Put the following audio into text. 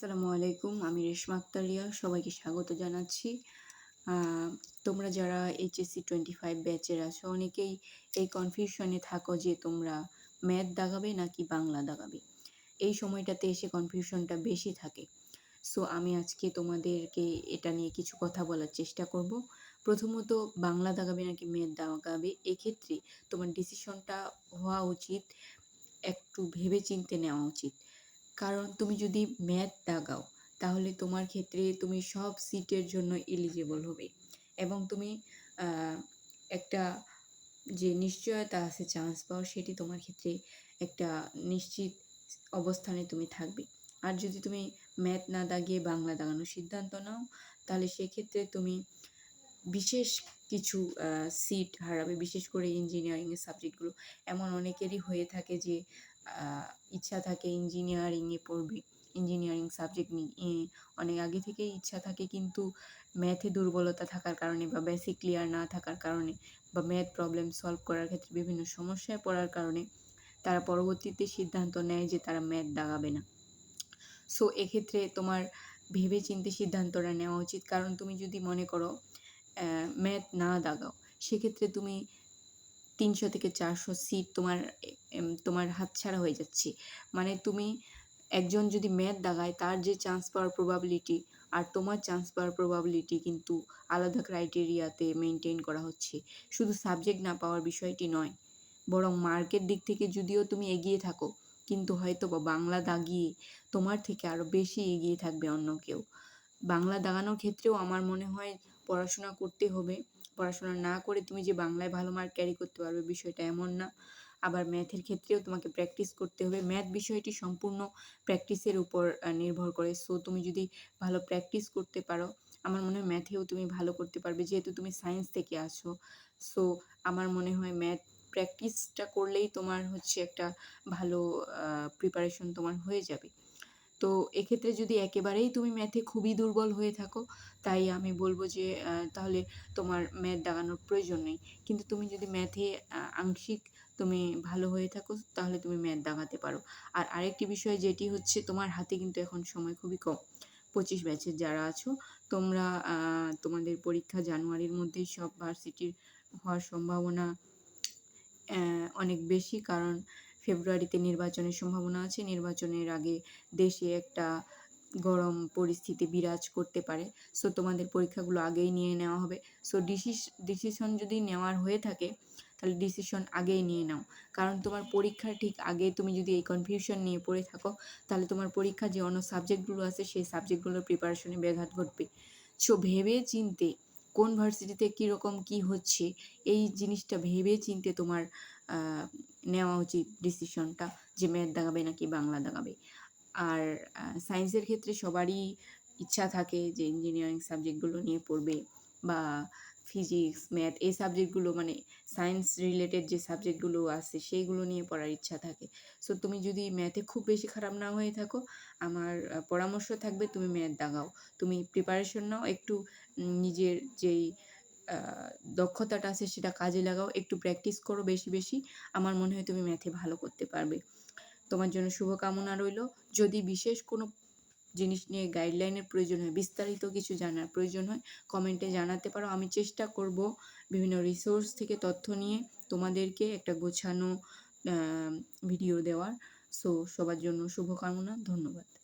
আসসালামু আলাইকুম, আমি রেশমা আক্তারিয়া, সবাইকে স্বাগত জানাচ্ছি। তোমরা যারা এইচএসসি টোয়েন্টি ফাইভ ব্যাচের আছো, অনেকেই এই কনফিউশনে থাকো যে তোমরা ম্যাথ দাগাবে নাকি বাংলা দাগাবে। এই সময়টাতে এসে কনফিউশনটা বেশি থাকে। সো আমি আজকে তোমাদেরকে এটা নিয়ে কিছু কথা বলার চেষ্টা করব। প্রথমত, বাংলা দাগাবে নাকি ম্যাথ দাগাবে? এক্ষেত্রে তোমার ডিসিশনটা হওয়া উচিত, একটু ভেবে চিন্তে নেওয়া উচিত। কারণ তুমি যদি ম্যাথ দাগাও, তাহলে তোমার ক্ষেত্রে তুমি সব সিটের জন্য এলিজিবল হবে। এবং তুমি একটা যে নিশ্চয়তা আছে চান্স পাওয়ার সেটি তোমার ক্ষেত্রে একটা নিশ্চিত অবস্থানে তুমি থাকবে। আর যদি তুমি ম্যাথ না দাগিয়ে বাংলা দাগানোর সিদ্ধান্ত নাও, তাহলে সেক্ষেত্রে তুমি বিশেষ কিছু সিট হারাবে। বিশেষ করে ইঞ্জিনিয়ারিংয়ের সাবজেক্টগুলো এমন অনেকেরই হয়ে থাকে যে ইচ্ছা থাকে ইঞ্জিনিয়ারিংয়ে পড়বে। ইঞ্জিনিয়ারিং সাবজেক্ট নিয়ে অনেক আগে থেকেই ইচ্ছা থাকে কিন্তু ম্যাথে দুর্বলতা থাকার কারণে বা বেসিক ক্লিয়ার না থাকার কারণে বা ম্যাথ প্রবলেম সলভ করার ক্ষেত্রে বিভিন্ন সমস্যায় পড়ার কারণে তারা পরবর্তীতে সিদ্ধান্ত নেয় যে তারা ম্যাথ দাগাবে না। সো এক্ষেত্রে তোমার ভেবে চিন্তে সিদ্ধান্তটা নেওয়া উচিত। কারণ তুমি যদি মনে করো ম্যাথ না দাগাও, সেক্ষেত্রে তুমি তিনশো থেকে চারশো সিট তোমার তোমার হাতছাড়া হয়ে যাচ্ছে। মানে তুমি একজন যদি ম্যাথ দাগায়, তার যে চান্স পাওয়ার প্রবাবিলিটি আর তোমার চান্স পাওয়ার প্রবাবিলিটি কিন্তু আলাদা ক্রাইটেরিয়াতে মেনটেন করা হচ্ছে। শুধু সাবজেক্ট না পাওয়ার বিষয়টি নয়, বরং মার্কের দিক থেকে যদিও তুমি এগিয়ে থাকো, কিন্তু হয়তো বা বাংলা দাগিয়ে তোমার থেকে আরও বেশি এগিয়ে থাকবে অন্য কেউ। বাংলা দাগানোর ক্ষেত্রেও আমার মনে হয় পড়াশোনা করতে হবে। পড়াশোনা না করে তুমি যে বাংলায় ভালো মার্ক ক্যারি করতে পারবে বিষয়টা এমন না। আবার ম্যাথের ক্ষেত্রেও তোমাকে প্র্যাকটিস করতে হবে। ম্যাথ বিষয়টি সম্পূর্ণ প্র্যাকটিসের উপর নির্ভর করে। সো তুমি যদি ভালো প্র্যাকটিস করতে পারো, আমার মনে হয় ম্যাথেও তুমি ভালো করতে পারবে। যেহেতু তুমি সায়েন্স থেকে আসো সো আমার মনে হয় ম্যাথ প্র্যাকটিসটা করলেই তোমার হচ্ছে একটা ভালো প্রিপারেশন তোমার হয়ে যাবে। তো এক্ষেত্রে যদি একেবারেই তুমি ম্যাথে খুবই দুর্বল হয়ে থাকো, তাই আমি বলব যে তাহলে তোমার ম্যাথ দাগানোর প্রয়োজন নেই। কিন্তু তুমি যদি ম্যাথে আংশিক তুমি ভালো হয়ে থাকো, তাহলে তুমি ম্যাথ দাগাতে পারো। আর আরেকটি বিষয় যেটি হচ্ছে, তোমার হাতে কিন্তু এখন সময় খুবই কম। পঁচিশ ব্যাচের যারা আছো, তোমরা তোমাদের পরীক্ষা জানুয়ারির মধ্যেই সব ভার্সিটির হওয়ার সম্ভাবনা অনেক বেশি। কারণ ফেব্রুয়ারিতে নির্বাচনের সম্ভাবনা আছে। নির্বাচনের আগে দেশে একটা গরম পরিস্থিতি বিরাজ করতে পারে। সো তোমাদের পরীক্ষাগুলো আগেই নিয়ে নেওয়া হবে। সো ডিসিস ডিসিশন যদি নেওয়ার হয়ে থাকে, তাহলে ডিসিশন আগেই নিয়ে নাও। কারণ তোমার পরীক্ষার ঠিক আগে তুমি যদি এই কনফিউশন নিয়ে পড়ে থাকো, তাহলে তোমার পরীক্ষা যে অন্য সাবজেক্টগুলো আছে, সেই সাবজেক্টগুলোর প্রিপারেশনে ব্যাঘাত ঘটবে। সো ভেবে চিনতে কোন ভার্সিটিতে কীরকম কী হচ্ছে, এই জিনিসটা ভেবে চিনতে তোমার নেওয়া উচিত ডিসিশনটা যে ম্যাথ দাগাবে নাকি বাংলা দাগাবে আর সায়েন্সের ক্ষেত্রে সবারই ইচ্ছা থাকে যে ইঞ্জিনিয়ারিং সাবজেক্টগুলো নিয়ে পড়বে বা ফিজিক্স ম্যাথ এই সাবজেক্টগুলো মানে সায়েন্স রিলেটেড যে সাবজেক্টগুলো আছে সেইগুলো নিয়ে পড়ার ইচ্ছা থাকে। সো তুমি যদি ম্যাথে খুব বেশি খারাপ না হয়ে থাকো, আমার পরামর্শ থাকবে তুমি ম্যাথ দাগাও তুমি প্রিপারেশন নাও, একটু নিজের যেই দক্ষতাটা আছে সেটা কাজে লাগাও, একটু প্র্যাকটিস করো বেশি বেশি। আমার মনে হয় তুমি ম্যাথে ভালো করতে পারবে। তোমার জন্য শুভকামনা রইল। যদি বিশেষ কোনো জিনিস নিয়ে গাইডলাইনের প্রয়োজন হয়, বিস্তারিত কিছু জানার প্রয়োজন হয় কমেন্টে জানাতে পারো। আমি চেষ্টা করব বিভিন্ন রিসোর্স থেকে তথ্য নিয়ে তোমাদেরকে একটা গোছানো ভিডিও দেওয়ার। সো সবার জন্য শুভকামনা, ধন্যবাদ।